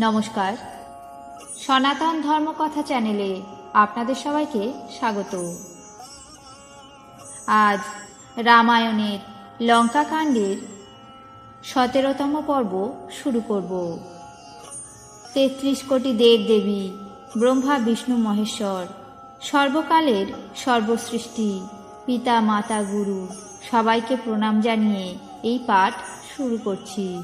নমস্কার। সনাতন ধর্মকথা চ্যানেলে আপনাদের সবাইকে স্বাগত। আজ রামায়ণের লঙ্কাকাণ্ডের সতেরোতম পর্ব শুরু করব। তেত্রিশ কোটি দেব দেবী ব্রহ্মা, বিষ্ণু, মহেশ্বর, সর্বকালের সর্বসৃষ্টি, পিতা, মাতা, গুরু সবাইকে প্রণাম জানিয়ে এই পাঠ শুরু করছি।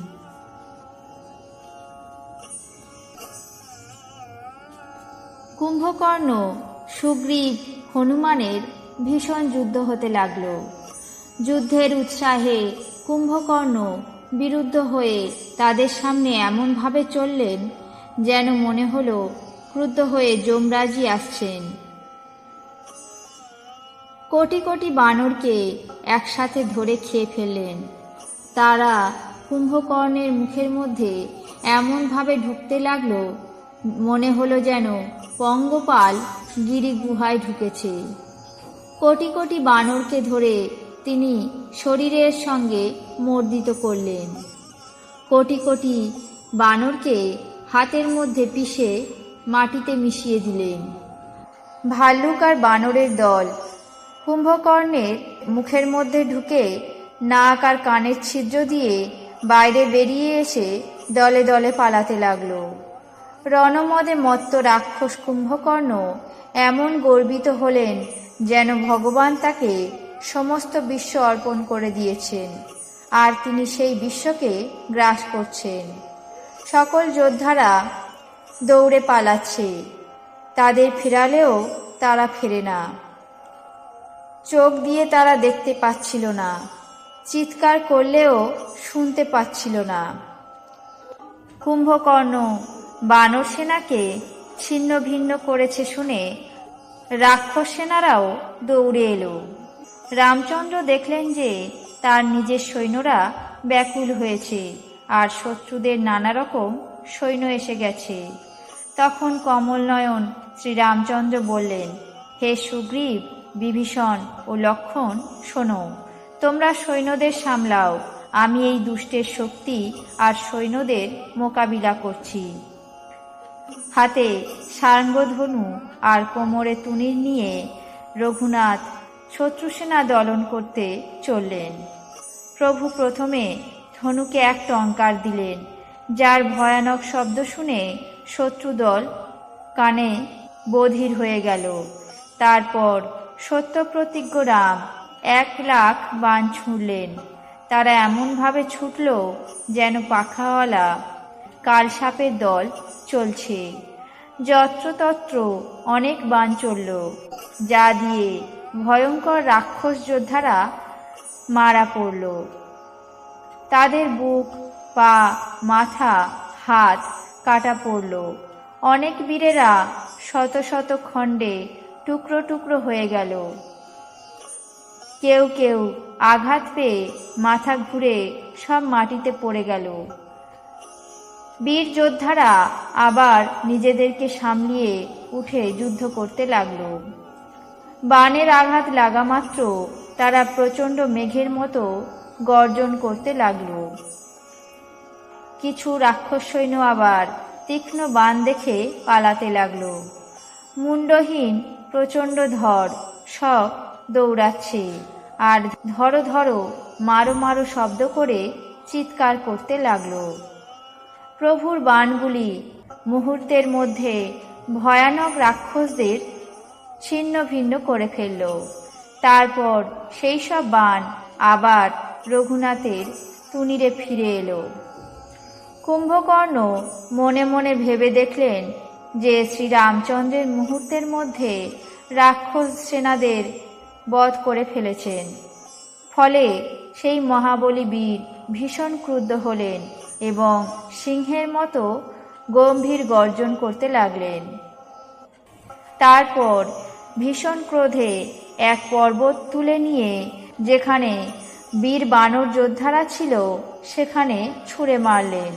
কুম্ভকর্ণ সুগ্রীব হনুমানের ভীষণ যুদ্ধ হতে লাগল। যুদ্ধের উৎসাহে কুম্ভকর্ণ বিরুদ্ধ হয়ে তাদের সামনে এমনভাবে চললেন যেন মনে হলো ক্রুদ্ধ হয়ে যমরাজি আসছেন। কোটি কোটি বানরকে একসাথে ধরে খেয়ে ফেললেন। তারা কুম্ভকর্ণের মুখের মধ্যে এমনভাবে ঢুকতে লাগল মনে হলো যেন পঙ্গপাল গিরি গুহায় ঢুকেছে। কোটি কোটি বানরকে ধরে তিনি শরীরের সঙ্গে মর্দিত করলেন। কোটি কোটি বানরকে হাতের মধ্যে পিষে মাটিতে মিশিয়ে দিলেন। ভাল্লুক আর বানরের দল কুম্ভকর্ণের মুখের মধ্যে ঢুকে নাক আর কানের ছিদ্র দিয়ে বাইরে বেরিয়ে এসে দলে দলে পালাতে লাগল। রণমদে মত্ত রাক্ষস কুম্ভকর্ণ এমন গর্বিত হলেন যেন ভগবান তাকে সমস্ত বিশ্ব অর্পণ করে দিয়েছেন, আর তিনি সেই বিশ্বকে গ্রাস করছেন। সকল যোদ্ধারা দৌড়ে পালাচ্ছে, তাদের ফেরালেও তারা ফেরে না। চোখ দিয়ে তারা দেখতে পাচ্ছিল না, চিৎকার করলেও শুনতে পাচ্ছিল না। কুম্ভকর্ণ বানর সেনাকে ছিন্ন ভিন্ন করেছে শুনে রাক্ষস সেনারাও দৌড়ে এলো। রামচন্দ্র দেখলেন যে তার নিজের সৈন্যরা ব্যাকুল হয়েছে আর শত্রুদের নানা রকম সৈন্য এসে গেছে। তখন কমলনয়ন শ্রীরামচন্দ্র বললেন, হে সুগ্রীব, বিভীষণ ও লক্ষণ, শোনো, তোমরা সৈন্যদের সামলাও। আমি এই দুষ্টের শক্তি আর সৈন্যদের মোকাবিলা করছি। হাতে সাঙ্গধনু আর কোমরে তুনির নিয়ে রঘুনাথ শত্রুসেনা দলন করতে চললেন। প্রভু প্রথমে ধনুকে এক টঙ্কার দিলেন, যার ভয়ানক শব্দ শুনে শত্রুদল কানে বধির হয়ে গেল। তারপর সত্যপ্রতিজ্ঞ রাম এক লাখ বান ছুঁড়লেন। তারা এমনভাবে ছুটল যেন পাখাওয়ালা কালসাপের দল চলছে। যত্রতত্র অনেক বান চলল, যা দিয়ে ভয়ঙ্কর রাক্ষস যোদ্ধারা মারা পড়ল। তাদের বুক, পা, মাথা, হাত কাটা পড়ল। অনেক বীরেরা শত শত খণ্ডে টুকরো টুকরো হয়ে গেল। কেউ কেউ আঘাত পেয়ে মাথা ঘুরে সব মাটিতে পড়ে গেল। বীর যোদ্ধারা আবার নিজেদেরকে সামলিয়ে উঠে যুদ্ধ করতে লাগল। বানের আঘাত লাগা মাত্র তারা প্রচণ্ড মেঘের মতো গর্জন করতে লাগল। কিছু রাক্ষস সৈন্য আবার তীক্ষ্ণ বান দেখে পালাতে লাগল। মুন্ডহীন প্রচণ্ড ধর সব দৌড়াচ্ছে আর ধরো ধরো মারো মারো শব্দ করে চিৎকার করতে লাগল। প্রভুর বাণগুলি মুহূর্তের মধ্যে ভয়ানক রাক্ষসদের ছিন্ন ভিন্ন করে ফেলল। তারপর সেই সব বাণ আবার রঘুনাথের তুনিরে ফিরে এলো। কুম্ভকর্ণ মনে মনে ভেবে দেখলেন যে শ্রীরামচন্দ্রের মুহূর্তের মধ্যে রাক্ষস সেনাদের বধ করে ফেলেছেন। ফলে সেই মহাবলী বীর ভীষণ ক্রুদ্ধ হলেন। এবং সিংহের মতো গম্ভীর গর্জন করতে লাগলেন। তারপর ভীষণ ক্রোধে এক পর্বত তুলে নিয়ে যেখানে বীর বানর যোদ্ধারা ছিল সেখানে ছুঁড়ে মারলেন।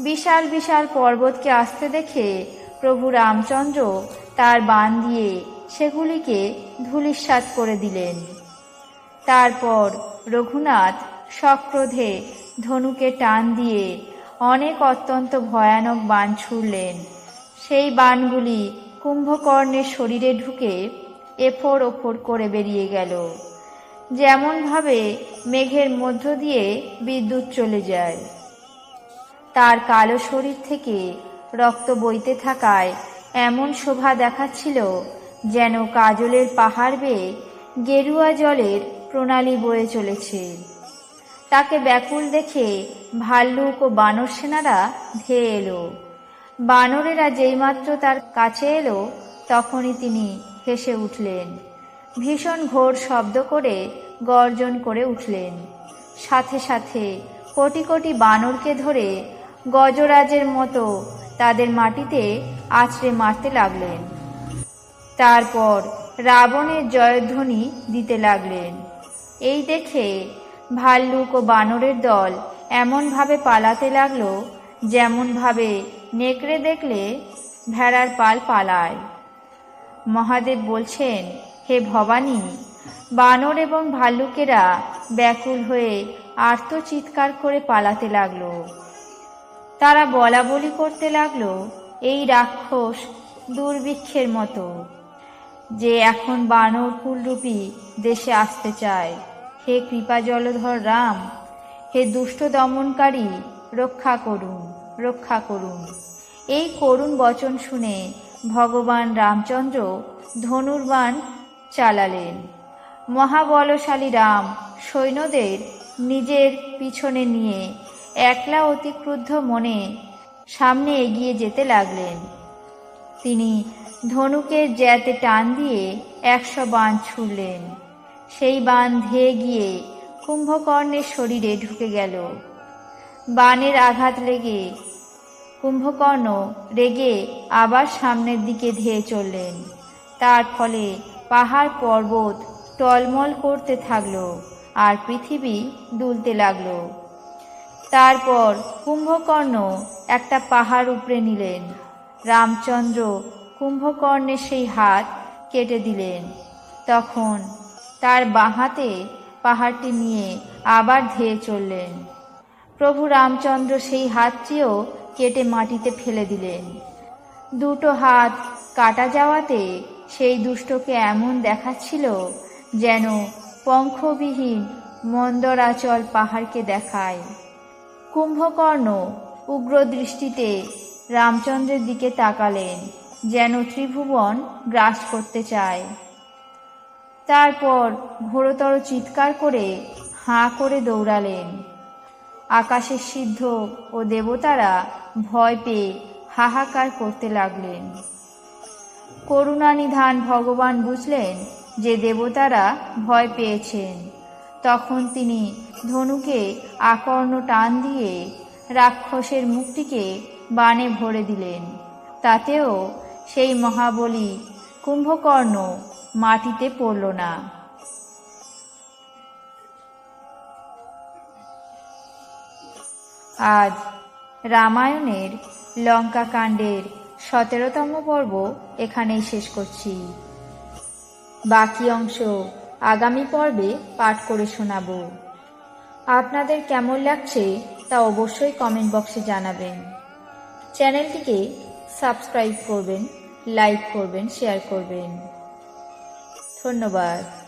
বিশাল বিশাল পর্বতকে আসতে দেখে প্রভু রামচন্দ্র তার বান দিয়ে সেগুলিকে ধূলিসাৎ করে দিলেন। তারপর রঘুনাথ সক্রোধে ধনুকে টান দিয়ে অনেক অত্যন্ত ভয়ানক বান ছুড়লেন। সেই বানগুলি কুম্ভকর্ণের শরীরে ঢুকে এফোর ওফোর করে বেরিয়ে গেল। যেমনভাবে মেঘের মধ্য দিয়ে বিদ্যুৎ চলে যায়। তার কালো শরীর থেকে রক্ত বইতে থাকায় এমন শোভা দেখাচ্ছিল যেন কাজলের পাহাড় বেয়ে গেরুয়া জলের প্রণালী বয়ে চলেছে। তাকে ব্যাকুল দেখে ভাল্লুক ও বানর সেনারা ধেয়ে এলো। বানরেরা যেইমাত্র তার কাছে এলো, তখনই তিনি হেসে উঠলেন। ভীষণ ঘোর শব্দ করে গর্জন করে উঠলেন। সাথে সাথে কোটি কোটি বানরকে ধরে গজরাজের মতো তাদের মাটিতে আছড়ে মারতে লাগলেন। তারপর রাবণের জয়ধ্বনি দিতে লাগলেন। এই দেখে ভাল্লুক ও বানরের দল এমনভাবে পালাতে লাগল যেমনভাবে নেকড়ে দেখলে ভেড়ার পাল পালায়। মহাদেব বলছেন, হে ভবানী, বানর এবং ভাল্লুকেরা ব্যাকুল হয়ে আর্ত চিৎকার করে পালাতে লাগল। তারা বলা বলি করতে লাগল, এই রাক্ষস দুর্ভিক্ষের মতো, যে এখন বানর কুলরূপী দেশে আসতে চায়। হে কৃপা জলধর রাম, হে দুষ্ট দমনকারী, রক্ষা করুন রক্ষা করুন। এই করুণ বচন শুনে ভগবান রামচন্দ্র ধনুর্বাণ চালালেন। মহাবলশালী রাম সৈন্যদের নিজের পিছনে নিয়ে একলা অতিক্রুদ্ধ মনে সামনে এগিয়ে যেতে লাগলেন। তিনি ধনুকের জ্যাতে টান দিয়ে একশো বান ছুড়লেন। সেই বান ধেয়ে গিয়ে কুম্ভকর্ণের শরীরে ঢুকে গেল। বানের আঘাত লেগে কুম্ভকর্ণ রেগে আবার সামনের দিকে ধেয়ে চললেন। তার ফলে পাহাড় পর্বত টলমল করতে থাকল আর পৃথিবী দুলতে লাগল। তারপর কুম্ভকর্ণ একটা পাহাড় উপড়ে নিলেন। রামচন্দ্র কুম্ভকর্ণের সেই হাত কেটে দিলেন। তখন তার বাঁহাতে পাহাড়টি নিয়ে আবার ধেয়ে চললেন। প্রভু রামচন্দ্র সেই হাতটিও কেটে মাটিতে ফেলে দিলেন। দুটো হাত কাটা যাওয়াতে সেই দুষ্টকে এমন দেখাচ্ছিল যেন পঙ্খবিহীন মন্দরাচল পাহাড়কে দেখায়। কুম্ভকর্ণ উগ্র দৃষ্টিতে রামচন্দ্রের দিকে তাকালেন, যেন ত্রিভুবন গ্রাস করতে চায়। তারপর ঘোরতর চিৎকার করে হাঁ করে দৌড়ালেন। আকাশের সিদ্ধ ও দেবতারা ভয় পেয়ে হাহাকার করতে লাগলেন। করুণানিধান ভগবান বুঝলেন যে দেবতারা ভয় পেয়েছেন। তখন তিনি ধনুকে আকর্ণ টান দিয়ে রাক্ষসের মুখটিকে বানে ভরে দিলেন। তাতেও সেই মহাবলী কুম্ভকর্ণ মাটিতে পড়ল না। আজ রামায়ণের লঙ্কাকাণ্ডের সতেরোতম পর্ব এখানেই শেষ করছি। বাকি অংশ আগামী পর্বে পাঠ করে শোনাব। আপনাদের কেমন লাগছে তা অবশ্যই কমেন্ট বক্সে জানাবেন। চ্যানেলটিকে সাবস্ক্রাইব করবেন, লাইক করবেন, শেয়ার করবেন। ধন্যবাদ।